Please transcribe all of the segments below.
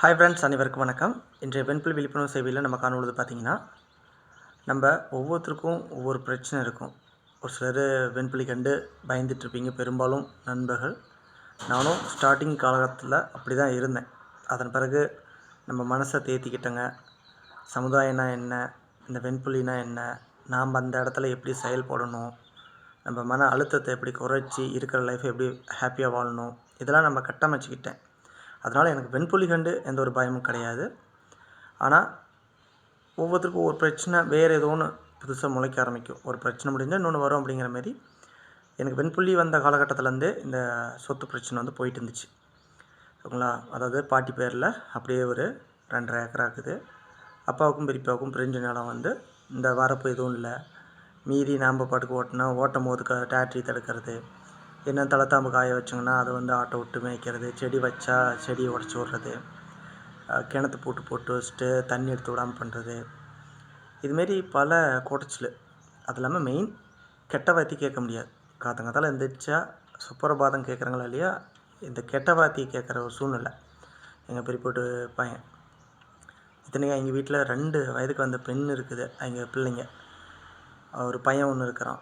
Hi friends அனைவருக்கும் வணக்கம். இன்றைய வெண்புல் விழிப்புணர்வு சேவையில் நம்ம காணுவது பார்த்தீங்கன்னா நம்ம ஒவ்வொருத்தருக்கும் ஒவ்வொரு பிரச்சனை இருக்கும். ஒரு சிலர் வெண்புலி கண்டு பயந்துட்டுருப்பீங்க பெரும்பாலும் நண்பர்கள். நானும் ஸ்டார்டிங் காலகட்டத்தில் அப்படி தான் இருந்தேன். அதன் பிறகு நம்ம மனசை தேத்திக்கிட்டேங்க. சமுதாயம்னா என்ன? இந்த வெண்புலினா என்ன? நாம் அந்த இடத்துல எப்படி செயல்படணும்? நம்ம மன அழுத்தத்தை எப்படி குறைச்சி இருக்கிற லைஃப்பை எப்படி ஹாப்பியாக வாழணும்? இதெல்லாம் நம்ம கட்டமைச்சிக்கிட்டேன். அதனால் எனக்கு வெண்புலி கண்டு எந்த ஒரு பயமும் கிடையாது. ஆனால் ஒவ்வொருத்தருக்கும் ஒவ்வொரு பிரச்சனை வேறு ஏதோ ஒன்று புதுசாக முளைக்க ஆரம்பிக்கும். ஒரு பிரச்சனை முடிஞ்சால் இன்னொன்று வரும் அப்படிங்கிற மாரி எனக்கு வெண்புள்ளி வந்த காலகட்டத்திலேருந்தே இந்த சொத்து பிரச்சனை வந்து போயிட்டு இருந்துச்சு ஓகேங்களா? அதாவது பாட்டி பேரில் அப்படியே ஒரு ரெண்டரை ஏக்கரா இருக்குது அப்பாவுக்கும் பெரியப்பாவுக்கும் பிரிஞ்ச நிலம் வந்து இந்த வரப்பு எதுவும் இல்லை. மீதி நாம் பாட்டுக்கு ஓட்டினா ஓட்டும் போது க டேட்ரி தடுக்கிறது. என்ன தலைத்தாம்பு காய வச்சோங்கன்னா அதை வந்து ஆட்டை விட்டு மேய்க்கிறது செடி வச்சா செடியை உடச்சி விட்றது கிணத்து போட்டு போட்டு வச்சுட்டு தண்ணி எடுத்து விடாமல் பண்ணுறது இதுமாரி பல குடைச்சல் அது இல்லாமல் மெயின் கெட்ட வார்த்தை கேட்க முடியாது. காத்தங்காத்தால் எழுந்திரிச்சா சுப்பரபாதம் கேட்குறாங்களா இல்லையா? இந்த கெட்ட வார்த்தையை கேட்குற ஒரு சூழ்நிலை. எங்கள் பெரியப்போட்டு பையன். இத்தனைக்கும் எங்கள் வீட்டில் ரெண்டு வயதுக்கு வந்த பெண் இருக்குது. எங்கள் பிள்ளைங்க. ஒரு பையன் ஒன்று இருக்கிறான்.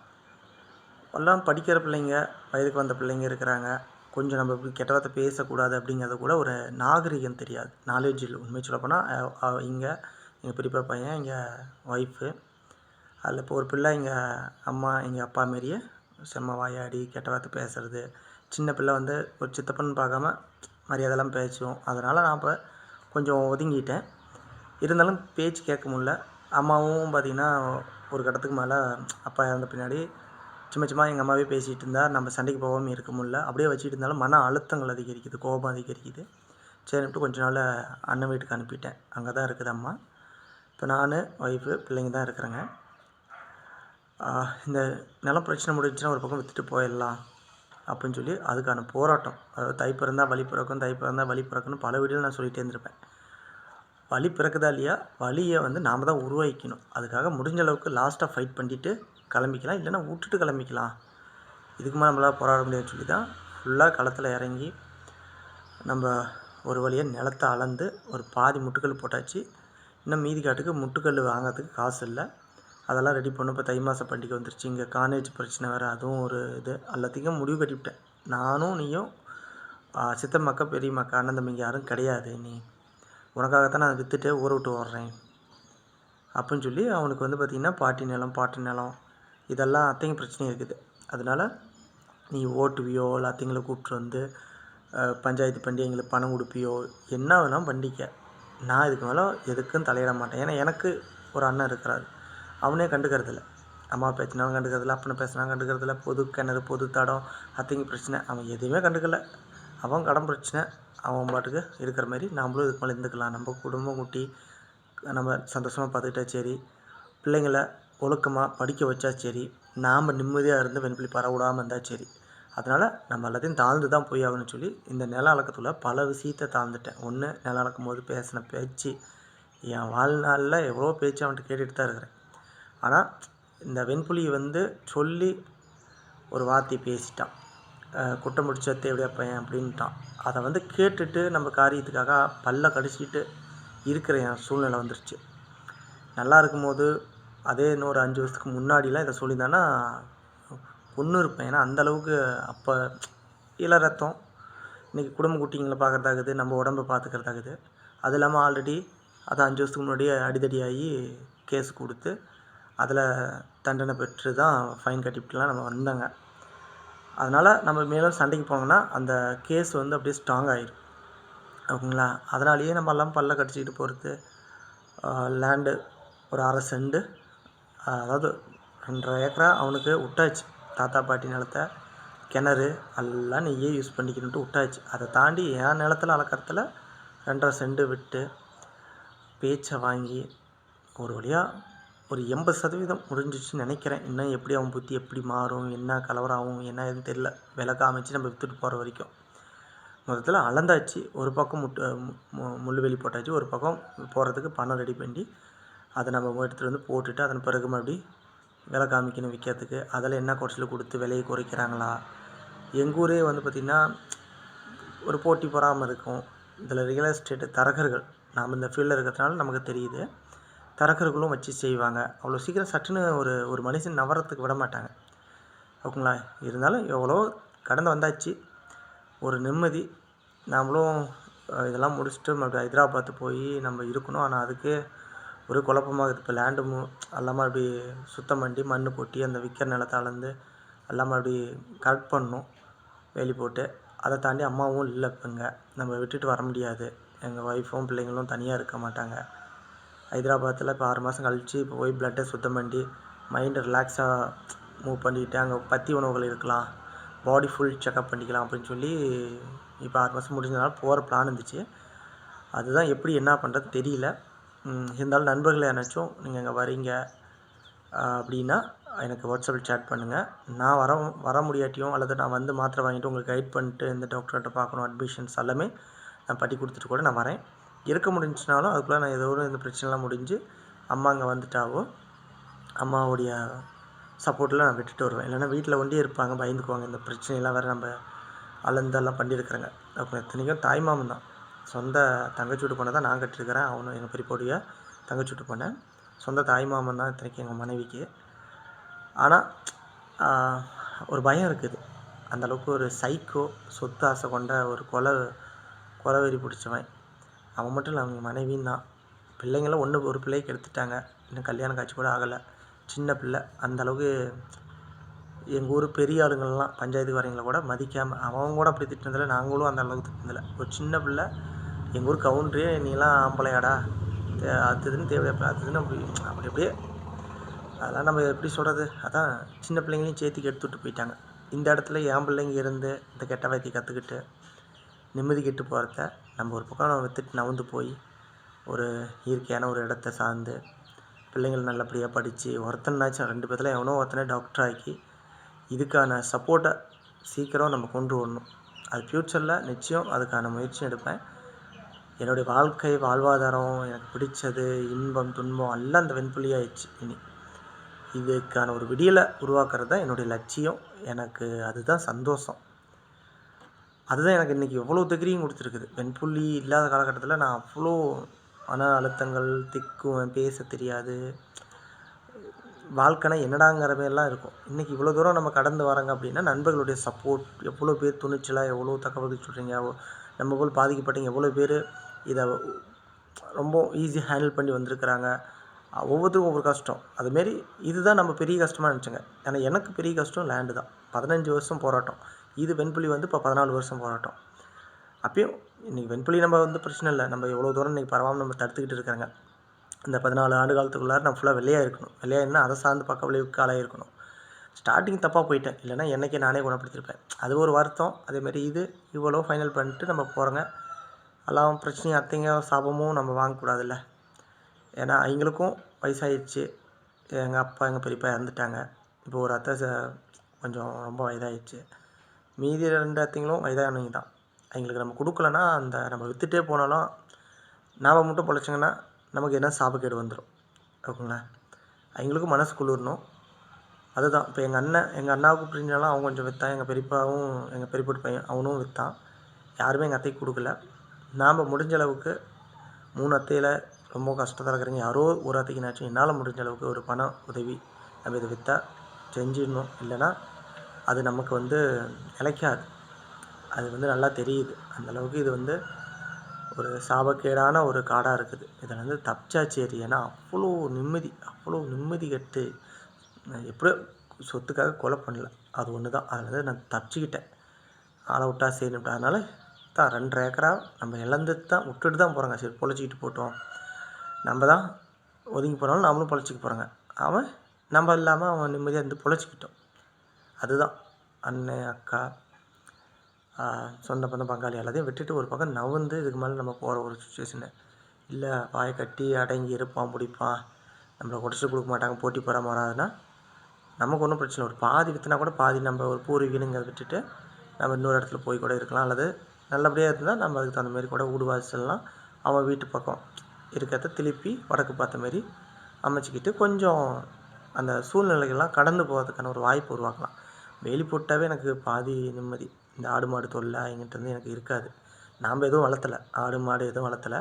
எல்லாம் படிக்கிற பிள்ளைங்க வயதுக்கு வந்த பிள்ளைங்க இருக்கிறாங்க. கொஞ்சம் நம்ம கெட்டவார்த்தை பேசக்கூடாது அப்படிங்கிறது கூட ஒரு நாகரிகம் தெரியாது. நாலேஜ் இல்லை. உண்மை சொல்லப்போனால் இங்கே எங்கள் பெரியப்பா பையன் எங்கள் ஒய்ஃபு அதில் இப்போ ஒரு பிள்ளை எங்கள் அம்மா எங்கள் அப்பா மாரியே செம்ம வாயாடி கெட்ட வார்த்தை பேசுகிறது சின்ன பிள்ளை வந்து ஒரு சித்தப்பன்னு பார்க்காம மரியாதைலாம் பேசுவோம் அதனால் நான் இப்போ கொஞ்சம் ஒதுங்கிட்டேன். இருந்தாலும் பேச்சு கேட்க முடில அம்மாவும் பார்த்திங்கன்னா ஒரு கட்டத்துக்கு மேலே அப்பா இறந்த பின்னாடி சும்மா சும்மா எங்கள் அம்மாவே பேசிகிட்டு இருந்தால் நம்ம சண்டைக்கு போகாமல் இருக்க முடியல. அப்படியே வச்சுட்டு இருந்தாலும் மன அழுத்தங்கள் அதிகரிக்குது கோபம் அதிகரிக்குது. சரின்ட்டு கொஞ்ச நாள் அண்ணன் வீட்டுக்கு அனுப்பிட்டேன். அங்கே தான் இருக்குது அம்மா. இப்போ நான் ஒய்ஃபு பிள்ளைங்க தான் இருக்கிறேங்க. இந்த நிலம் பிரச்சனை முடிஞ்சுன்னா ஒரு பக்கம் விற்றுட்டு போயிடலாம் அப்படின்னு சொல்லி அதுக்கான போராட்டம். அதாவது தை பிறந்தால் வழி பிறக்கும் தை பிறந்தால் வழி பிறக்குன்னு பல வீடியோவில் நான் சொல்லிகிட்டே இருந்திருப்பேன். வழி பிறக்குதா இல்லையா? வழியை வந்து நாம் தான் உருவாக்கிக்கணும். அதுக்காக முடிஞ்ச அளவுக்கு லாஸ்ட்டாக ஃபைட் பண்ணிவிட்டு கிளம்பிக்கலாம். இல்லைன்னா விட்டுட்டு கிளம்பிக்கலாம். இதுக்கு மேலே நம்மளால் போராட முடியாதுன்னு சொல்லி தான் ஃபுல்லாக களத்தில் இறங்கி நம்ம ஒரு வழியாக நிலத்தை அளந்து ஒரு பாதி முட்டுக்கல் போட்டாச்சு. இன்னும் மீதி காட்டுக்கு முட்டுக்கல் வாங்கிறதுக்கு காசு இல்லை. அதெல்லாம் ரெடி பண்ண. இப்போ தை மாத பண்டிகை வந்துருச்சு. இங்கே காலேஜ் பிரச்சனை வேறு அதுவும் ஒரு இது. எல்லாத்தையும் முடிவு கட்டிவிட்டேன். நானும் நீயும் சித்தம்மாக்கா பெரியம்மாக்கா அண்ணன் தம்பிங்க யாரும் கிடையாது நீ உனக்காகத்தான் நான் விற்றுட்டு ஊற விட்டு வர்றேன் அப்படின்னு சொல்லி அவனுக்கு வந்து பார்த்திங்கன்னா பாட்டி நிலம் பாட்டு நிலம் இதெல்லாம் அத்தைங்க பிரச்சனையும் இருக்குது. அதனால் நீ ஓட்டுவியோ இல்லை அத்தைங்களை கூப்பிட்டு வந்து பஞ்சாயத்து பண்ணி எங்களுக்கு பணம் கொடுப்பியோ என்ன வேணால் பண்ணிக்க. நான் இதுக்கு மேலே எதுக்கும் தலையிட மாட்டேன். ஏன்னா எனக்கு ஒரு அண்ணன் இருக்கிறார். அவனே கண்டுக்கிறதில்ல அம்மா பேசினாலும் கண்டுக்கிறதில்ல அப்பனை பேசினாலும் கண்டுக்கிறதில்ல பொது கிணறு பொது தடம் அத்தைங்க பிரச்சனை. அவன் எதுவுமே கண்டுக்கல. அவன் கடன் பிரச்சனை. அவன் பாட்டுக்கு இருக்கிற மாதிரி நம்மளும் இதுக்கு மேலே இருந்துக்கலாம். நம்ம குடும்பம் குட்டி நம்ம சந்தோஷமாக பார்த்துக்கிட்டா சரி. பிள்ளைங்கள ஒழுக்கமாக படிக்க வச்சா சரி. நாம் நிம்மதியாக இருந்து வெண்புலி பரவிடாமல் இருந்தால் சரி. அதனால் நம்ம எல்லாத்தையும் தாழ்ந்து தான் போய் ஆகணும்னு சொல்லி இந்த நில அளக்கத்தில் பல விஷயத்தை தாழ்ந்துட்டேன். ஒன்று நில அளக்கும் போது பேசின பேச்சு என் வாழ்நாளில் எவ்வளோ பேச்சு அவன்கிட்ட கேட்டுட்டு தான் இருக்கிறேன். ஆனால் இந்த வெண்புலியை வந்து சொல்லி ஒரு வார்த்தை பேசிட்டான். குட்டம் முடிச்ச தேவையா பையன் அப்படின்ட்டான். அதை வந்து கேட்டுட்டு நம்ம காரியத்துக்காக பல்ல கடிச்சிட்டு இருக்கிற என் சூழ்நிலை வந்துருச்சு. நல்லா இருக்கும்போது அதே இன்னொரு அஞ்சு வருஷத்துக்கு முன்னாடிலாம் இதை சொல்லியிருந்தானா ஒன்று இருப்பேன். ஏன்னா அந்தளவுக்கு அப்போ இள ரத்தம் இன்றைக்கி குடும்ப குட்டிங்களை பார்க்குறதாகுது நம்ம உடம்பை பார்த்துக்கிறதாகுது. அது இல்லாமல் ஆல்ரெடி அது அஞ்சு வருஷத்துக்கு முன்னாடியே அடிதடியாகி கேஸ் கொடுத்து அதில் தண்டனை பெற்று தான் ஃபைன் கட்டிவிட்டுலாம் நம்ம வந்தாங்க. அதனால் நம்ம மேலும் சண்டைக்கு போனோம்னா அந்த கேஸ் வந்து அப்படியே ஸ்ட்ராங் ஆகிடும் ஓகேங்களா? அதனாலேயே நம்ம எல்லாம் பல்ல கடிச்சிக்கிட்டு போகிறது லேண்டு ஒரு அரை செண்டு அதாவது ரெண்டரை ஏக்கரா அவனுக்கு விட்டாச்சு. தாத்தா பாட்டி நிலத்த கிணறு எல்லாம் நீயே யூஸ் பண்ணிக்கணுன்ட்டு விட்டாச்சு. அதை தாண்டி என் நிலத்தில் அளக்கிறதுல ரெண்டரை செண்டு விட்டு பேச்சை வாங்கி ஒரு வழியாக ஒரு எண்பது சதவீதம் முடிஞ்சிச்சுன்னு நினைக்கிறேன். இன்னும் எப்படி அவன் புத்தி எப்படி மாறும் என்ன கலவரம் ஆகும் என்ன எதுன்னு தெரில விலை காமிச்சு நம்ம விற்றுட்டு போகிற வரைக்கும். மொத்தத்தில் அளந்தாச்சு ஒரு பக்கம் முட்டு முள்ளுவெளி போட்டாச்சு ஒரு பக்கம் போகிறதுக்கு பணம் ரெடி பண்ணி அதை நம்ம எடுத்துகிட்டு வந்து போட்டுட்டு அதன் பிறகு மறுபடி விலை காமிக்கணும் விற்கிறதுக்கு அதில் என்ன குறைச்சல் கொடுத்து விலையை குறைக்கிறாங்களா? எங்கள் ஊரே வந்து பார்த்திங்கன்னா ஒரு போட்டி பொறாமல் இருக்கும். இதில் ரியல் எஸ்டேட்டு தரகர்கள் நாம் இந்த ஃபீல்டில் இருக்கிறதுனால நமக்கு தெரியுது. தரகர்களும் வச்சு செய்வாங்க. அவ்வளோ சீக்கிரம் சட்டுன்னு ஒரு ஒரு மனுஷன் நவரத்துக்கு விட மாட்டாங்க. ஓகேங்களா? இருந்தாலும் எவ்வளோ கடந்து வந்தாச்சு. ஒரு நிம்மதி. நாமளும் இதெல்லாம் முடிச்சுட்டு மறுபடியும் ஹைதராபாத்து போய் நம்ம இருக்கணும். ஆனால் அதுக்கு ஒரு குழப்பமாகுது இப்போ லேண்டு மு எல்லாமே அப்படி சுத்தம் பண்ணி மண் கொட்டி அந்த விற்கிற நிலத்தை அளந்து எல்லாமே அப்படி கரெக்ட் பண்ணணும். வேலி போட்டு. அதை தாண்டி அம்மாவும் இல்லை இப்போங்க நம்ம விட்டுட்டு வர முடியாது. எங்கள் ஒய்ஃபும் பிள்ளைங்களும் தனியாக இருக்க மாட்டாங்க. ஹைதராபாத்தில் இப்போ ஆறு மாதம் கழித்து இப்போ போய் பிளட்டை சுத்தம் பண்ணி மைண்டை ரிலாக்ஸாக மூவ் பண்ணிக்கிட்டு அங்கே பத்தி உணவுகள் இருக்கலாம் பாடி ஃபுல் செக்கப் பண்ணிக்கலாம் அப்படின்னு சொல்லி இப்போ ஆறு மாதம் முடிஞ்சதுனால போகிற பிளான் இருந்துச்சு. அதுதான் எப்படி என்ன பண்ணுறது தெரியல. இருந்தாலும் நண்பர்களை யாராச்சும் நீங்கள் அங்கே வரீங்க அப்படின்னா எனக்கு வாட்ஸ்அப்பில் சேட் பண்ணுங்கள் நான் வர வர முடியாட்டியும் அல்லது நான் வந்து மாத்திரை வாங்கிட்டு உங்களுக்கு கைட் பண்ணிட்டு இந்த டாக்டர்கிட்ட பார்க்கணும் அட்மிஷன்ஸ் எல்லாமே நான் பட்டி கொடுத்துட்டு கூட நான் வரேன். இருக்க முடிஞ்சுனாலும் அதுக்குள்ளே நான் ஏதோ ஒரு இந்த பிரச்சனைலாம் முடிஞ்சு அம்மா அங்கே வந்துட்டாவோ அம்மாவுடைய சப்போர்ட்டில் நான் விட்டுட்டு வருவேன். இல்லைன்னா வீட்டில் ஒண்டியே இருப்பாங்க பயந்துக்குவாங்க. இந்த பிரச்சனையெல்லாம் வேறு நம்ம அலந்தெல்லாம் பண்ணியிருக்கிறேங்க. அப்புறம் இத்தனைக்கும் தாய்மாமன் தான். சொந்த தங்கச்சி வீட்டு பொண்ணை தான் நான் கட்டிருக்கிறேன் அவனும் எங்கள் பெரியப்போடைய தங்கச்சி வீட்டு போனேன் சொந்த தாய்மாமன் தான் இத்தனைக்கும் எங்கள் மனைவிக்கு. ஆனால் ஒரு பயம் இருக்குது. அந்த அளவுக்கு ஒரு சைக்கோ சொத்து ஆசை கொண்ட ஒரு கொலை கொலவெறி பிடிச்சவன். அவன் மட்டும் இல்லை அவங்க மனைவியும் தான். பிள்ளைங்களும் ஒன்று ஒரு பிள்ளைக்கு எடுத்துட்டாங்க இன்னும் கல்யாணம் காட்சி கூட ஆகலை. சின்ன பிள்ளை. அந்த அளவுக்கு எங்கள் ஊர் பெரிய ஆளுங்கள்லாம் பஞ்சாயத்துக்கு வரவங்கள கூட மதிக்காமல் அவங்க கூட அப்படி திட்டினதில்ல நாங்களும் அந்த அளவுக்கு திட்டினதில்ல. ஒரு சின்ன பிள்ளை. எங்கள் ஊர் கவுண்ட்ரியே நீலாம் ஆம்பளையாடா. தே- அதுதுன்னு தேவை அதுதுன்னு அப்படி அப்படி அப்படியே அதெல்லாம் நம்ம எப்படி சொல்கிறது அதான் சின்ன பிள்ளைங்களையும் சேர்த்துக்கு எடுத்துகிட்டு போயிட்டாங்க. இந்த இடத்துல என் பிள்ளைங்க இருந்து இந்த கெட்ட வாய்த்தி கற்றுக்கிட்டு நிம்மதி கெட்டு போகிறத நம்ம ஒரு பக்கம் வித்துட்டு நவுந்து போய் ஒரு இயற்கையான ஒரு இடத்த சார்ந்து பிள்ளைங்கள் நல்லபடியாக படித்து ஒருத்தனாச்சும் ரெண்டு பேர்த்தில் எவனோ ஒருத்தனே டாக்டர் ஆக்கி இதுக்கான சப்போர்ட்டை சீக்கிரம் நம்ம கொண்டு வரணும். அது ஃப்யூச்சரில் நிச்சயம் அதுக்கான முயற்சி எடுப்பேன். என்னுடைய வாழ்க்கை வாழ்வாதாரம் எனக்கு பிடிச்சது இன்பம் துன்பம் எல்லாம் அந்த வெண்புலி ஆயிடுச்சு இனி. இதுக்கான ஒரு விடியலை உருவாக்குறது தான் என்னுடைய லட்சியம். எனக்கு அதுதான் சந்தோஷம். அதுதான் எனக்கு இன்றைக்கி எவ்வளோ டிகிரியும் கொடுத்துருக்குது. வெண்புள்ளி இல்லாத காலகட்டத்தில் நான் அவ்வளோ மன அழுத்தங்கள் திக்குவேன் பேச தெரியாது. வாழ்க்கைனா என்னடாங்கிற மாதிரிலாம் இருக்கும். இன்றைக்கி இவ்வளோ தூரம் நம்ம கடந்து வரோங்க அப்படின்னா நண்பர்களுடைய சப்போர்ட் எவ்வளோ பேர் துணிச்சலாக எவ்வளோ தகவல் சொல்கிறீங்க நம்ம போல் பாதிக்கப்பட்டீங்க எவ்வளோ பேர் இதை ரொம்ப ஈஸி ஹேண்டில் பண்ணி வந்திருக்கிறாங்க. அஹ் ஒவ்வொருத்தருக்கும் ஒவ்வொரு கஷ்டம். அதுமாரி இதுதான் நம்ம பெரிய கஷ்டமாக நினச்சோங்க. ஏன்னா எனக்கு பெரிய கஷ்டம் லேண்டு தான். பதினஞ்சு வருஷம் போராட்டம். இது வெண்புலி வந்து இப்போ பதினாலு வருஷம் போராட்டம். அப்பயும் இன்றைக்கி வெண்புலி நம்ம வந்து பிரச்சனை இல்லை. நம்ம எவ்வளோ தூரம் இன்றைக்கி பரவாமல் நம்ம தடுத்துக்கிட்டு இருக்கிறாங்க. இந்த பதினாலு ஆண்டு காலத்துக்குள்ளார நான் ஃபுல்லாக வெள்ளையாக இருக்கணும். வெள்ளையாக இருந்தால் அதை சார்ந்து பக்க விளைவுக்கு ஆளாக இருக்கணும். ஸ்டார்டிங் தப்பாக போயிட்டேன். இல்லைன்னா என்னைக்கே நானே குணப்படுத்திருப்பேன். அது ஒரு வருத்தம். அதேமாரி இது இவ்வளோ ஃபைனல் பண்ணிட்டு நம்ம போகிறோங்க எல்லாம் பிரச்சனையும் அத்தைங்க சாபமும் நம்ம வாங்கக்கூடாதுல்ல. ஏன்னா அவங்களுக்கும் வயசாகிடுச்சு எங்கள் அப்பா எங்கள் பெரியப்பா இறந்துட்டாங்க. இப்போ ஒரு அத்தை கொஞ்சம் ரொம்ப வயதாயிடுச்சு. மீதி ரெண்டு அத்தைங்களும் வயதானவங்க தான். அவங்களுக்கு நம்ம கொடுக்கலன்னா அந்த நம்ம விற்றுட்டே போனாலும் நாம் மட்டும் பொழைச்சிங்கன்னா நமக்கு என்ன சாபக்கேடு வந்துடும் ஓகேங்களா? அவங்களுக்கும் மனசு குளிரணும். அதுதான். இப்போ எங்கள் அண்ணன் எங்கள் அண்ணாவுக்கு பிரிஞ்சாலும் அவன் கொஞ்சம் விற்றான் எங்கள் பெரியப்பாவும் எங்கள் பெரியப்பட்டு பையன் அவனும் விற்றான் யாருமே எங்கள் அத்தைக்கு கொடுக்கல. நாம் முடிஞ்ச அளவுக்கு மூணு அத்தையில் ரொம்ப கஷ்டத்தில் இருக்கிறீங்க யாரோ ஒரு அத்தைக்குனாச்சும் என்னால் முடிஞ்ச அளவுக்கு ஒரு பண உதவி நம்ம இதை விற்றா செஞ்சிடணும். இல்லைன்னா அது நமக்கு வந்து நிலைக்காது அது வந்து நல்லா தெரியுது. அந்தளவுக்கு இது வந்து ஒரு சாபக்கேடான ஒரு காடாக இருக்குது. இதில் வந்து தப்பிச்சா சரி ஏன்னா அவ்வளோ நிம்மதி அவ்வளோ நிம்மதி கெட்டு எப்படியோ சொத்துக்காக கொலை பண்ணல. அது ஒன்று தான். அதில் வந்து நான் தப்பிச்சுக்கிட்டேன். ஆளை விட்டா சரி அதனால் தான் ரெண்டரை ஏக்கரா நம்ம இழந்து தான் விட்டுட்டு தான் போகிறாங்க சரி பொழைச்சிக்கிட்டு போட்டோம். நம்ம தான் ஒதுங்கி போனாலும் நம்மளும் பொழைச்சிக்க போகிறாங்க அவன் நம்ம இல்லாமல் அவன் நிம்மதியாக இருந்து பொழைச்சிக்கிட்டோம். அதுதான். அண்ணன் அக்கா சொந்த பந்தம் பங்காளி எல்லாத்தையும் விட்டுட்டு ஒரு பக்கம் நவுந்து இதுக்கு மேலே நம்ம போகிற ஒரு சுச்சுவேஷனு இல்லை வாயை கட்டி அடங்கி இருப்பான் பிடிப்பான் நம்மளை உடச்சி கொடுக்க மாட்டாங்க போட்டி போகிற வராதுன்னா நமக்கு ஒன்றும் பிரச்சனை இல்லை. ஒரு பாதி விற்றுனா கூட பாதி நம்ம ஒரு பூர்வீகனுங்க விட்டுட்டு நம்ம இன்னொரு இடத்துல போய் கூட இருக்கலாம். அல்லது நல்லபடியாக இருந்தால் நம்ம அதுக்கு தகுந்த மாதிரி கூட ஊடுவாசல்லாம் அவன் வீட்டு பக்கம் இருக்கிறத திருப்பி வடக்கு பார்த்த மாரி அமைச்சிக்கிட்டு கொஞ்சம் அந்த சூழ்நிலைகள்லாம் கடந்து போகிறதுக்கான ஒரு வாய்ப்பு உருவாக்கலாம். வேலி போட்டாவே எனக்கு பாதி நிம்மதி. இந்த ஆடு மாடு தொல்லை எங்கிட்டருந்து எனக்கு இருக்காது. நாம் எதுவும் வளர்த்தலை. ஆடு மாடு எதுவும் வளர்த்தலை.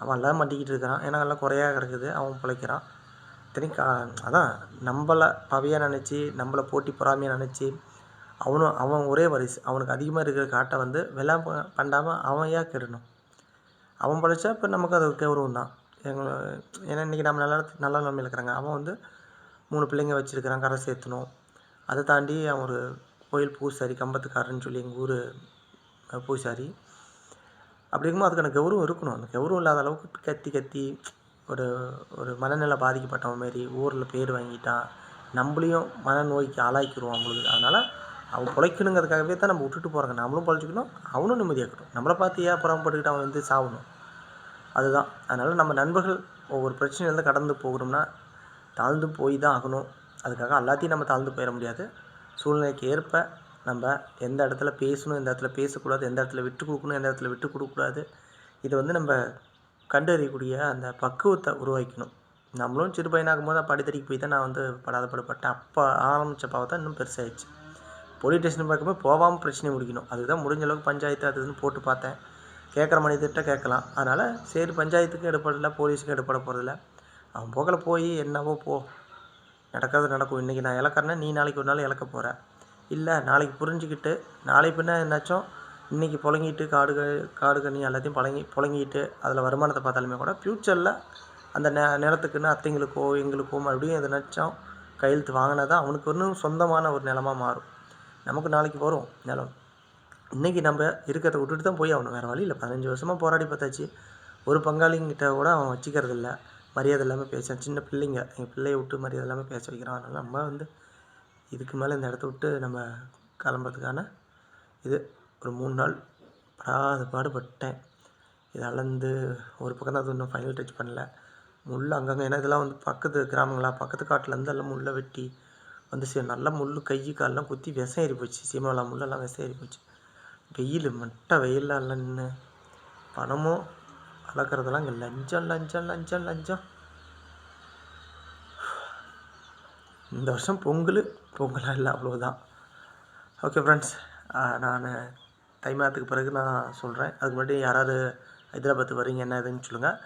அவன் எல்லாம் மாட்டிக்கிட்டு இருக்கிறான். ஏன்னா எல்லாம் குறையாக கிடக்குது. அவன் பிழைக்கிறான். இத்தனைக்கும் கா அதான் நம்மளை பவையாக நினச்சி நம்மள போட்டி பொறாமையாக நினச்சி அவனும் அவன் ஒரே வரிசை. அவனுக்கு அதிகமாக இருக்கிற காட்டை வந்து வெள்ளாம் பண்ணாமல் அவன் ஏன் கெடணும்? அவன் பழைச்சா இப்போ நமக்கு அது கௌரவம் தான். எங்களை ஏன்னா இன்றைக்கி நம்ம நல்ல நல்ல நிலமையில இருக்கிறாங்க. அவன் வந்து மூணு பிள்ளைங்க வச்சுருக்கிறான். கரை சேர்த்தணும். அதை தாண்டி அவன் ஒரு கோயில் பூசாரி கம்பத்துக்காரன்னு சொல்லி எங்கள் ஊர் பூசாரி. அப்படி இருக்கும்போது அதுக்கான கௌரவம் இருக்கணும். அந்த கௌரவம் இல்லாத அளவுக்கு கத்தி கத்தி ஒரு ஒரு மனநிலை பாதிக்கப்பட்டவன் மாரி ஊரில் பேர் வாங்கிட்டான். நம்மளையும் மனநோய்க்கு ஆளாக்கிடுவோம் அவங்களுக்கு. அதனால் அவன் பிழைக்கணுங்கிறதுக்காகவே தான் நம்ம விட்டுட்டு போகிறாங்க நம்மளும் பொழைச்சிக்கணும் அவனும் நிம்மதியாக்கணும் நம்மளை பார்த்து ஏன் புறம்பட்டுக்கிட்டு அவன் வந்து சாகணும் அதுதான். அதனால் நம்ம நண்பர்கள் ஒவ்வொரு பிரச்சனையிலேருந்து கடந்து போகணும்னா தாழ்ந்து போய் தான் ஆகணும். அதுக்காக எல்லாத்தையும் நம்ம தாழ்ந்து போயிட முடியாது. சூழ்நிலைக்கு ஏற்ப நம்ம எந்த இடத்துல பேசணும் எந்த இடத்துல பேசக்கூடாது எந்த இடத்துல விட்டு கொடுக்கணும் எந்த இடத்துல விட்டு கொடுக்கக்கூடாது இதை வந்து நம்ம கண்டறியக்கூடிய அந்த பக்குவத்தை உருவாக்கணும் நம்மளும் சிறு பையனாகும் போது படித்தறிக்கு போய் தான் நான் வந்து படாத படப்பட்டேன் அப்போ ஆரம்பித்த பாவம் தான் இன்னும் பெருசாகிடுச்சு போலீஸ் ஸ்டேஷன் பார்க்கும்போது போகாமல் பிரச்சனை முடிக்கணும். அதுதான் முடிஞ்ச அளவுக்கு பஞ்சாயத்து அது இதுன்னு போட்டு பார்த்தேன். கேட்குற மனிதர்கிட்ட கேட்கலாம். அதனால் சரி பஞ்சாயத்துக்கு எடுப்படல போலீஸுக்கு எடுப்பட போகிறதில்ல அவன் போகல போய் என்னவோ போ. நடக்கிறது நடக்கும். இன்றைக்கி நான் இழக்கிறேன்னா நீ நாளைக்கு ஒரு நாள் இழக்க போகிற இல்லை நாளைக்கு புரிஞ்சுக்கிட்டு நாளை பின்ன என்னாச்சும் இன்றைக்கி புழங்கிட்டு காடு க- காடு கண்ணி எல்லாத்தையும் புழங்கி புழங்கிட்டு அதில் வருமானத்தை பார்த்தாலுமே கூட ஃப்யூச்சரில் அந்த நெ நிலத்துக்குன்னு அத்தைங்களுக்கோ எங்களுக்கோ மறுபடியும் எதனாச்சும் கையெழுத்து வாங்கினா தான் அவனுக்கு இன்னும் சொந்தமான ஒரு நிலமாக மாறும். நமக்கு நாளைக்கு வரும் நிலம். இன்றைக்கி நம்ம இருக்கிறத விட்டுட்டு தான் போய் ஆகணும். வேறு வழி இல்லை. பதினஞ்சு வருஷமாக போராடி பார்த்தாச்சு. ஒரு பங்காளிங்கிட்ட கூட அவன் வச்சுக்கிறது இல்லை மரியாதை இல்லாமல் பேசுவேன் சின்ன பிள்ளைங்க எங்கள் பிள்ளைய விட்டு மரியாதை இல்லாமல் பேச வைக்கிறான். அதனால் நம்ம வந்து இதுக்கு மேலே இந்த இடத்த விட்டு நம்ம கிளம்புறதுக்கான இது. ஒரு மூணு நாள் படாத பாடுபட்டேன். இது அளந்து ஒரு பக்கம் தான் அது இன்னும் ஃபைனல் டச் பண்ணல. முள் அங்கங்கே ஏன்னா இதெல்லாம் வந்து பக்கத்து கிராமங்களா பக்கத்து காட்டிலேருந்து எல்லாம் முள்ளை வெட்டி வந்து சரி நல்லா முள் கை கால்லாம் குத்தி விஷம் ஏறி போச்சு. சீமாலா முள்ளெல்லாம் விஷம் ஏறி போச்சு. வெயில் மட்டை வெயிலில் எல்லாம் நின்று பணமும் வளர்க்குறதெல்லாம் இங்கே லஞ்சம் லஞ்சம் லஞ்சம் லஞ்சம். இந்த வருஷம் பொங்கல் பொங்கலாக இல்லை அவ்வளோதான் ஓகே ஃப்ரெண்ட்ஸ் நான் தை மாதத்துக்கு பிறகு நான் சொல்கிறேன் அதுக்கு முன்னாடி யாராவது ஹைதராபாத் வரீங்க என்ன ஏதுன்னு சொல்லுங்கள்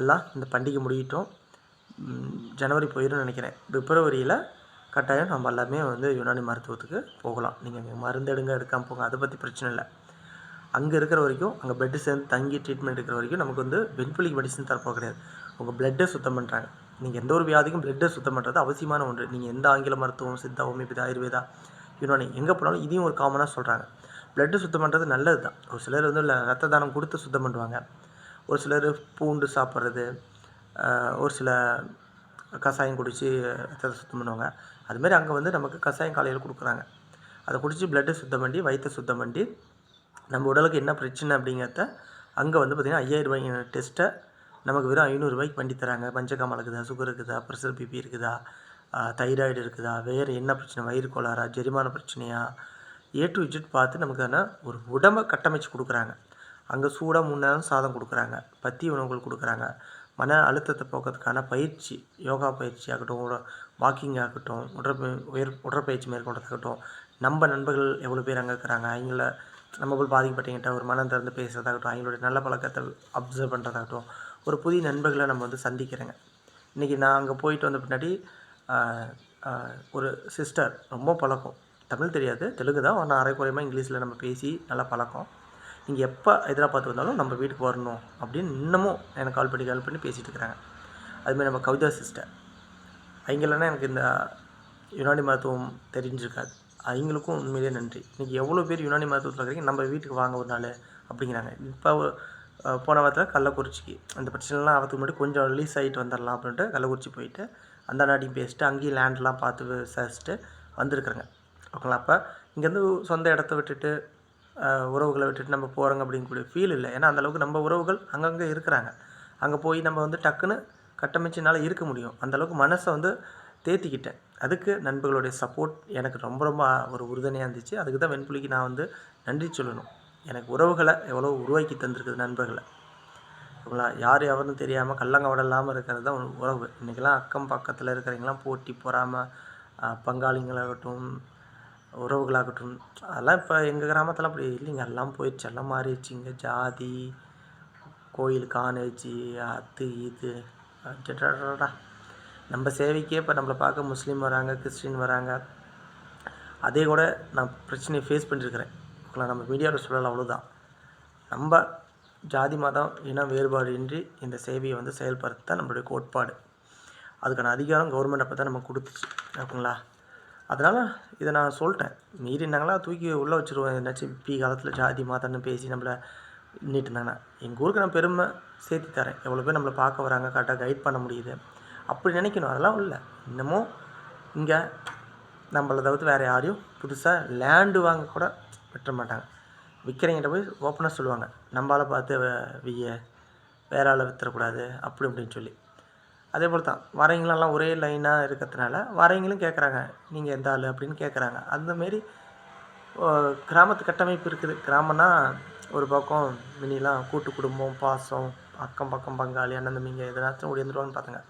எல்லாம் இந்த பண்டிகை முடியட்டும். ஜனவரி போயிடும் நினைக்கிறேன். பிப்ரவரியில் கட்டாயம் நம்ம எல்லாமே வந்து யுனானி மருத்துவத்துக்கு போகலாம். நீங்கள் மருந்து எடுங்க எடுக்காமல் போங்க. அதை பற்றி பிரச்சனை இல்லை. அங்கே இருக்கிற வரைக்கும் அங்கே பெட்டு சேர்ந்து தங்கி ட்ரீட்மெண்ட் இருக்கிற வரைக்கும் நமக்கு வந்து வெண்புலிக்கு மெடிசன் தரப்போக கிடையாது. உங்கள் பிளட்டை சுத்தம் பண்ணுறாங்க நீங்கள் எந்த ஒரு வியாதிக்கும் பிளட்டை சுத்தம் பண்ணுறது அவசியமான ஒன்று. நீங்கள் எந்த ஆங்கில மருத்துவம் சித்தா ஹோமியோபதி ஆயுர்வேதா யுனானி எங்கே போனாலும் இதையும் ஒரு காமனாக சொல்கிறாங்க பிளட்டு சுத்தம் பண்ணுறது நல்லது தான். ஒரு சிலர் வந்து ரத்த தானம் கொடுத்து சுத்தம் பண்ணுவாங்க. ஒரு சிலர் பூண்டு சாப்பிட்றது ஒரு சில கஷாயம் குடித்து ரத்தத்தை சுத்தம் பண்ணுவாங்க. அதுமாரி அங்கே வந்து நமக்கு கஷாயம் காலையில் கொடுக்குறாங்க. அதை குடித்து பிளட்டை சுத்தம் பண்ணி வயிற்றை சுத்தம் பண்ணி நம்ம உடலுக்கு என்ன பிரச்சனை அப்படிங்கிறத அங்கே வந்து பார்த்திங்கன்னா ஐயாயிரம் ரூபாய்க்கான டெஸ்ட்டை நமக்கு வெறும் ஐநூறுரூவாய்க்கு பண்ணி தராங்க. பஞ்சகாமல் இருக்குதா சுகர் இருக்குதா ப்ரெஷர் பிபி இருக்குதா தைராய்டு இருக்குதா வேறு என்ன பிரச்சனை? வயிறு கோளாறா ஜெரிமான பிரச்சனையா? ஏ டு இஜெட் பார்த்து நமக்கான ஒரு உடம்பை கட்டமைச்சு கொடுக்குறாங்க. அங்கே சூடாக மூணு நேரம் சாதம் கொடுக்குறாங்க. பத்தி உணவுகள் கொடுக்குறாங்க. மன அழுத்தத்தை போக்கிறதுக்கான பயிற்சி யோகா பயிற்சி ஆகட்டும் உட வாக்கிங் ஆகட்டும் உடற்ப உயர் உடற்பயிற்சி மேற்கொள்றதாகட்டும் நம்ம நண்பர்கள் எவ்வளோ பேர் அங்கே இருக்கிறாங்க? அவங்கள நம்ம போல் பாதிக்கப்பட்டவங்கிட்ட ஒரு மனம் திறந்து பேசுறதாகட்டும் அவங்களுடைய நல்ல பழக்கத்தை அப்சர்வ் பண்ணுறதாகட்டும் ஒரு புதிய நண்பர்களை நம்ம வந்து சந்திக்கிறேங்க. இன்றைக்கி நான் அங்கே போயிட்டு வந்த பின்னாடி ஒரு சிஸ்டர் ரொம்ப பழக்கம். தமிழ் தெரியாது தெலுங்கு தான் ஆனால் அரைக்குறையமாக இங்கிலீஷில் நம்ம பேசி நல்லா பழக்கம். நீங்கள் எப்போ ஹைதராபாத் வந்தாலும் நம்ம வீட்டுக்கு வரணும் அப்படின்னு இன்னமும் எனக்கு கால் பண்ணி கால் பண்ணி பேசிகிட்டு இருக்கிறாங்க. அதுமாதிரி நம்ம கவிதா சிஸ்டர் அவங்க இல்லைன்னா எனக்கு இந்த யுனானி மருத்துவம் தெரிஞ்சிருக்காது. அவங்களுக்கும் உண்மையிலே நன்றி. இன்றைக்கி எவ்வளோ பேர் யுனானி மருத்துவத்தில் இருக்கிறீங்க? நம்ம வீட்டுக்கு வாங்க ஒரு நாள் அப்படிங்கிறாங்க. இப்போ போன வாரத்தில் கள்ளக்குறிச்சிக்கு. அந்த பிரச்சனைலாம் ஆகிறதுக்கு முன்னாடி கொஞ்சம் ரிலீஸ் ஆகிட்டு வந்துடலாம் அப்படின்ட்டு கள்ளக்குறிச்சி போயிட்டு அந்த நாட்டையும் பேசிட்டு அங்கேயும் லேண்ட்லாம் பார்த்து விசாரிச்சுட்டு வந்திருக்குறேங்க. ஓகேங்களா? அப்போ இங்கேருந்து சொந்த இடத்த விட்டுட்டு உறவுகளை விட்டுட்டு நம்ம போகிறோங்க அப்படிங்கக்கூடிய ஃபீல் இல்லை. ஏன்னா அந்தளவுக்கு நம்ம உறவுகள் அங்கங்கே இருக்கிறாங்க. அங்கே போய் நம்ம வந்து டக்குன்னு கட்டமைச்சினால இருக்க முடியும். அந்தளவுக்கு மனசை வந்து தேத்திக்கிட்டேன். அதுக்கு நண்பர்களுடைய சப்போர்ட் எனக்கு ரொம்ப ரொம்ப ஒரு உறுதுணையாக இருந்துச்சு. அதுக்கு தான் வெண்புலிக்கு நான் வந்து நன்றி சொல்லணும். எனக்கு உறவுகளை எவ்வளோ உருவாக்கி தந்திருக்குது நண்பர்களை. ஓகேங்களா யார் எவருன்னு தெரியாமல் கள்ளங்கவடம் இல்லாமல் இருக்கிறது தான் உறவு. இன்றைக்கெல்லாம் அக்கம் பக்கத்தில் இருக்கிறவங்களாம் போட்டி பொறாமல் பங்காளிங்களாகட்டும் உறவுகளாகட்டும் அதெல்லாம் இப்போ எங்கள் கிராமத்தில் அப்படி இல்லைங்க. எல்லாம் போயிடுச்சு. எல்லாம் மாறிடுச்சிங்க ஜாதி கோயில் காணேஜி அது இது அடடடடா. நம்ம சேவைக்கே இப்போ நம்மளை பார்க்க முஸ்லீம் வராங்க கிறிஸ்டின் வராங்க. அதே கூட நான் பிரச்சனையை ஃபேஸ் பண்ணியிருக்கிறேன் ஓகேங்களா நம்ம மீடியாவில் சொல்லலாம் அவ்வளோதான் நம்ம ஜாதி மதம் இன வேறுபாடு இன்றி இந்த சேவையை வந்து செயல்படுத்த தான் நம்மளுடைய கோட்பாடு. அதுக்கான அதிகாரம் கவர்மெண்ட் அப்போ தான் நம்ம கொடுத்துச்சு. ஓகேங்களா? அதனால் இதை நான் சொல்லிட்டேன். மீறினாங்களா தூக்கி உள்ளே வச்சுருவேன் என்னாச்சும் பி காலத்தில் ஜாதி மதம்னு பேசி நம்மளை நின்றுட்டு இருந்தாங்கன்னா. எங்கள் ஊருக்கு நான் பெருமை சேர்த்து தரேன். எவ்வளோ பேர் நம்மளை பார்க்க வராங்க கரெக்டாக கைட் பண்ண முடியுது. அப்படி நினைக்கணும். அதெல்லாம் இல்லை. இன்னமும் இங்கே நம்மளை தவிர்த்து வேறு யாரையும் புதுசாக லேண்டு வாங்க கூட விட்டுற மாட்டாங்க. விற்கிறவங்கிட்ட போய் ஓப்பனாக சொல்லுவாங்க. நம்மளால் பார்த்து விய வேற ஆளை விற்றுறக்கூடாது அப்படி இப்படின்னு சொல்லி. அதே போல் தான். வரவங்களெல்லாம் ஒரே லைனாக இருக்கிறதுனால வரவங்களும் கேட்குறாங்க. நீங்கள் எந்த ஆள்? அப்படின்னு கேட்குறாங்க. அந்தமாரி கிராமத்து கட்டமைப்பு இருக்குது. கிராமம்னா ஒரு பக்கம் மினிலாம் கூட்டு குடும்பம் பாசம் அக்கம் பக்கம் பங்காளி அண்ணன் தம்பிங்க எதனாச்சும் ஓடி வந்துடுவான்னு பார்த்தாங்க.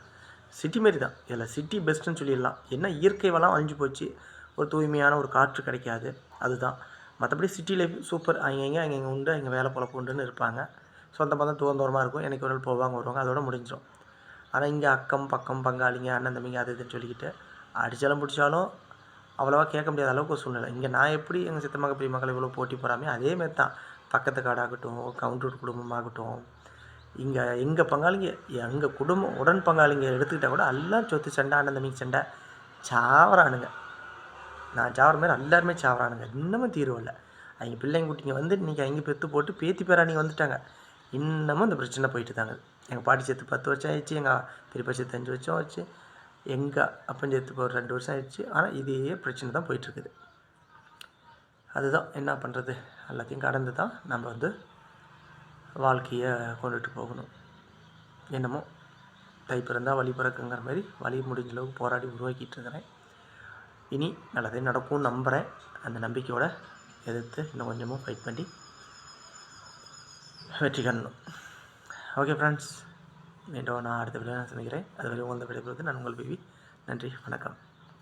சிட்டி மாரி தான். இதில் சிட்டி பெஸ்ட்டுன்னு சொல்லிடலாம். என்ன இயற்கை வளம் அழிஞ்சு போச்சு ஒரு தூய்மையான ஒரு காற்று கிடைக்காது அதுதான். மற்றபடி சிட்டி லைஃப் சூப்பர் அங்கங்கே அங்கங்கே உண்டு அங்கே வேலை பொழப்பு உண்டுன்னு இருப்பாங்க. சொந்த பந்தம் தூரந்தூரமாக இருக்கும். எனக்கு ஒரு நாள் போவாங்க வருவாங்க அதோட முடிஞ்சிடும் ஆனால் இங்கே அக்கம் பக்கம் பங்காளிங்க அண்ணன் தம்பிங்க அது இதுன்னு சொல்லிக்கிட்டு அடித்தாலும் பிடிச்சாலும் அவ்வளோவா கேட்க முடியாத அளவுக்கு ஒரு சூழ்நிலை. இங்கே நான் எப்படி எங்கள் சித்தமாக பெரிய மகள் இவ்வளோ போட்டி போகிறாமே அதேமாரி தான். பக்கத்து காடாகட்டும் கவுண்டர் குடும்பமாகட்டும் இங்கே எங்கள் பங்காளிங்க எங்கள் குடும்பம் உடன் பங்காளிங்க எடுத்துக்கிட்டால் கூட எல்லாம் சொத்து சண்டை அண்ணன் சண்டை சாவரானுங்க நான் சாவர மாதிரி எல்லாருமே சாவரானுங்க இன்னமும் தீர்வு இல்லை. அவங்க பிள்ளைங்க குட்டிங்க வந்து இன்றைக்கி அவங்க பெற்று போட்டு பேத்தி பேராணிங்க வந்துட்டாங்க. இன்னமும் இந்த பிரச்சனை போயிட்டு தாங்க எங்கள் பாட்டி சேர்த்து பத்து வருஷம் ஆயிடுச்சு எங்கள் பெரியப்பா சேர்த்து அஞ்சு வருஷம் ஆச்சு எங்கள் அப்பன் சேர்த்து இப்போ ஒரு ரெண்டு வருஷம் ஆயிடுச்சு. ஆனால் இதே பிரச்சனை தான் போயிட்டுருக்குது அதுதான் என்ன பண்ணுறது எல்லாத்தையும் கடந்து தான் நம்ம வந்து வாழ்க்கையை கொண்டுட்டு போகணும். என்னமோ தை பிறந்தால் வழி பிறக்குங்கிற மாதிரி வழி முடிஞ்ச அளவுக்கு போராடி உருவாக்கிட்டு இருக்கிறேன். இனி நல்லதே நடக்கும்னு நம்புகிறேன் அந்த நம்பிக்கையோடு எதிர்த்து இன்னும் கொஞ்சமாக ஃபைட் பண்ணி வெற்றி காணணும். ஓகே ஃப்ரெண்ட்ஸ் மீண்டும் நான் அடுத்த வீடியோ நான் சந்திக்கிறேன். அது வரை உங்கள் விடைபெறுவது நான் உங்கள் பிவி. நன்றி வணக்கம்.